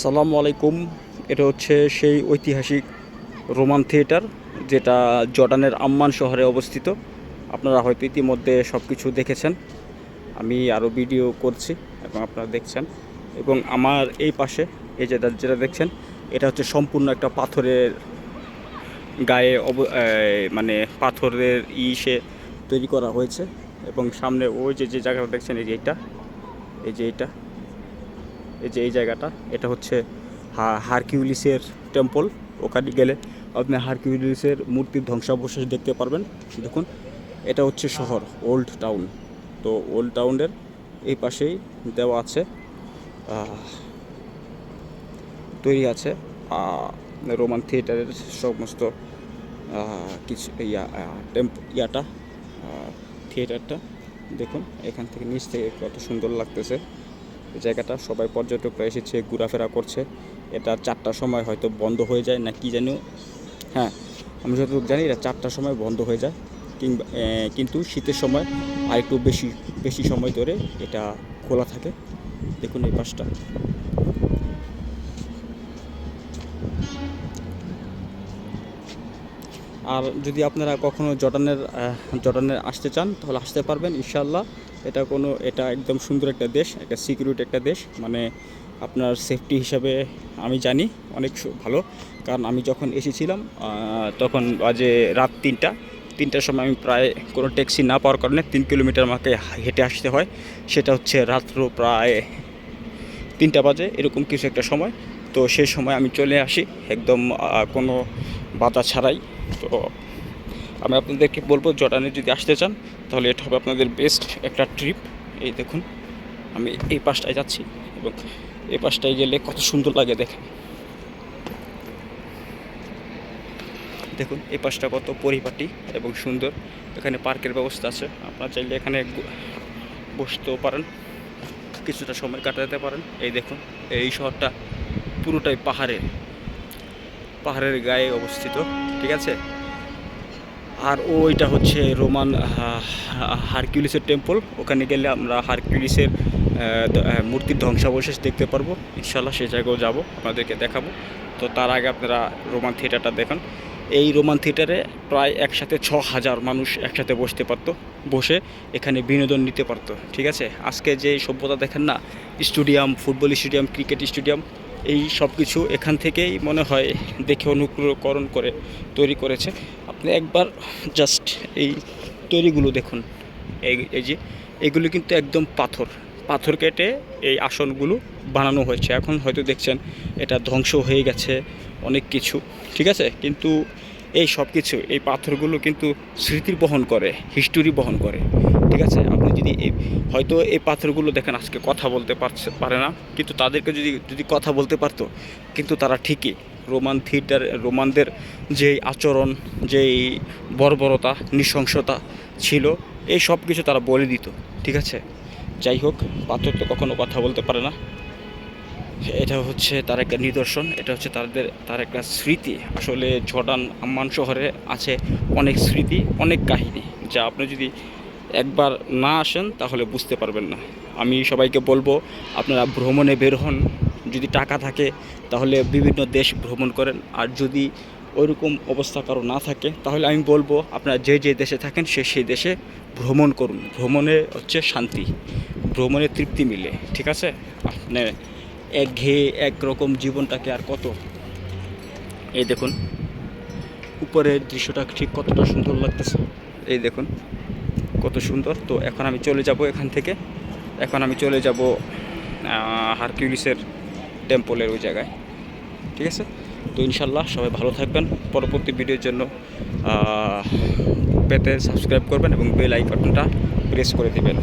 সালামু আলাইকুম। এটা হচ্ছে সেই ঐতিহাসিক রোমান থিয়েটার, যেটা জর্ডানের আম্মান শহরে অবস্থিত। আপনারা হয়তো ইতিমধ্যে সব কিছু দেখেছেন। আমি আরও ভিডিও করছি এবং আপনারা দেখছেন। এবং আমার এই পাশে, এই যেটা যেটা দেখছেন, এটা হচ্ছে সম্পূর্ণ একটা পাথরের গায়ে অব মানে পাথরের ইসে তৈরি করা হয়েছে। এবং সামনে ওই যে যে জায়গাটা দেখছেন, এই যে এইটা এই যে এইটা এই যে এই জায়গাটা, এটা হচ্ছে হারকিউলিসের টেম্পল। ওখানে গেলে আপনি হারকিউলিসের মূর্তির ধ্বংসাবশেষ দেখতে পারবেন। দেখুন, এটা হচ্ছে শহর, ওল্ড টাউন। তো ওল্ড টাউনের এই পাশেই দেওয়া আছে তৈরি আছে রোমান থিয়েটারের সমস্ত কিছু ইয়া টেম্প, ইয়াটা থিয়েটারটা। দেখুন, এখান থেকে নিচ থেকে কত সুন্দর লাগতেছে। জায়গাটা সবাই পর্যটকরা এসেছে, ঘোরাফেরা করছে। এটা চারটার সময় হয়তো বন্ধ হয়ে যায় না কি জানি হ্যাঁ আমি যতটুকু জানি এটা চারটার সময় বন্ধ হয়ে যায়। কিংবা কিন্তু শীতের সময় আর একটু বেশি বেশি সময় ধরে এটা খোলা থাকে। দেখুন এই পাশটা। আর যদি আপনারা কখনো জর্ডানের আহ, জর্ডানের আসতে চান তাহলে আসতে পারবেন ইনশাল্লাহ এটা কোনো এটা একদম সুন্দর একটা দেশ একটা সিকিউরিটি একটা দেশ। মানে আপনার সেফটি হিসাবে আমি জানি অনেক ভালো। কারণ আমি যখন এসেছিলাম তখন বাজে রাত তিনটা। তিনটার সময় আমি প্রায় কোনো ট্যাক্সি না পাওয়ার কারণে তিন কিলোমিটার আমাকে হেঁটে আসতে হয়। সেটা হচ্ছে রাত্র প্রায় তিনটা বাজে এরকম কিছু একটা সময়। তো সেই সময় আমি চলে আসি একদম কোনো বাধা ছাড়াই। তো আমি আপনাদেরকে বলব, জর্ডানে যদি আসতে চান, তাহলে এটা হবে আপনাদের বেস্ট একটা ট্রিপ এই দেখুন, আমি এই পাশটায় যাচ্ছি এবং এই পাশটায় গেলে কত সুন্দর লাগে দেখেন। দেখুন, এই পাশটা কত পরিপাটি এবং সুন্দর। এখানে পার্কের ব্যবস্থা আছে। আপনারা চাইলে এখানে বসতেও পারেন। কিছুটা সময় কাটাতে পারেন। এই দেখুন, এই শহরটা পুরোটাই পাহাড়ে পাহাড়ের গায়ে অবস্থিত, ঠিক আছে? আর ওইটা হচ্ছে রোমান হারকিউলিসের টেম্পল। ওখানে গেলে আমরা হারকিউলিসের মূর্তির ধ্বংসাবশেষ দেখতে পারব। ইনশাল্লাহ সেই জায়গাও যাব, আপনাদেরকে দেখাবো। তো তার আগে আপনারা রোমান থিয়েটারটা দেখুন। এই রোমান থিয়েটারে প্রায় একসাথে ছ হাজার মানুষ একসাথে বসতে পারতো, বসে এখানে বিনোদন নিতে পারতো, ঠিক আছে? আজকে যে সভ্যতা দেখেন না, stadium, football stadium, cricket stadium এই সব কিছু এখান থেকেই মনে হয় দেখে অনুকরণ করে তৈরি করেছে। আপনি একবার জাস্ট এই তৈরিগুলো দেখুন। এই এই যে, এগুলো কিন্তু একদম পাথর। পাথর কেটে এই আসনগুলো বানানো হয়েছে। এখন হয়তো দেখছেন এটা ধ্বংস হয়ে গেছে অনেক কিছু। ঠিক আছে? কিন্তু এই সব কিছু, এই পাথরগুলো কিন্তু স্মৃতির বহন করে হিস্টোরি বহন করে। ঠিক আছে? আপনি যদি এই, হয়তো এই পাথরগুলো দেখেন, আজকে কথা বলতে পারছে, পারে না, কিন্তু তাদেরকে যদি যদি কথা বলতে পারতো, কিন্তু তারা ঠিকই। রোমান থিয়েটার, রোমানদের যেই আচরণ, যেই বর্বরতা, নৃশংসতা ছিল, এই সব কিছু তারা বলে দিত। ঠিক আছে? যাই হোক, পাথর তো কখনো কথা বলতে পারে না। এটা হচ্ছে তার একটা নিদর্শন, এটা হচ্ছে তাদের, তার একটা স্মৃতি। আসলে জর্ডান আম্মান শহরে আছে অনেক স্মৃতি, অনেক কাহিনী, যা আপনি যদি একবার না আসেন তাহলে বুঝতে পারবেন না। আমি সবাইকে বলব, আপনারা ভ্রমণে বের হন, যদি টাকা থাকে তাহলে বিভিন্ন দেশ ভ্রমণ করেন, আর যদি ওইরকম অবস্থা কারও না থাকে তাহলে আমি বলব, আপনারা যে যে দেশে থাকেন সে সেই দেশে ভ্রমণ করুন। ভ্রমণে হচ্ছে শান্তি, ভ্রমণে তৃপ্তি মিলে, ঠিক আছে? আপনি একঘেয়ে একরকম জীবনটাকে আর কত? এই দেখুন। উপরের দৃশ্যটা ঠিক কতটা সুন্দর লাগতেছে। এই দেখুন, কত সুন্দর। তো এখন আমি চলে যাব এখান থেকে। এখন আমি চলে যাব হারকিউলিসের টেম্পলের ওই জায়গায়। ঠিক আছে? তো ইনশাল্লাহ সবাই ভালো থাকবেন। পরবর্তী ভিডিওর জন্য পেতে সাবস্ক্রাইব করবেন এবং বেল আইকনটা প্রেস করে দেবেন।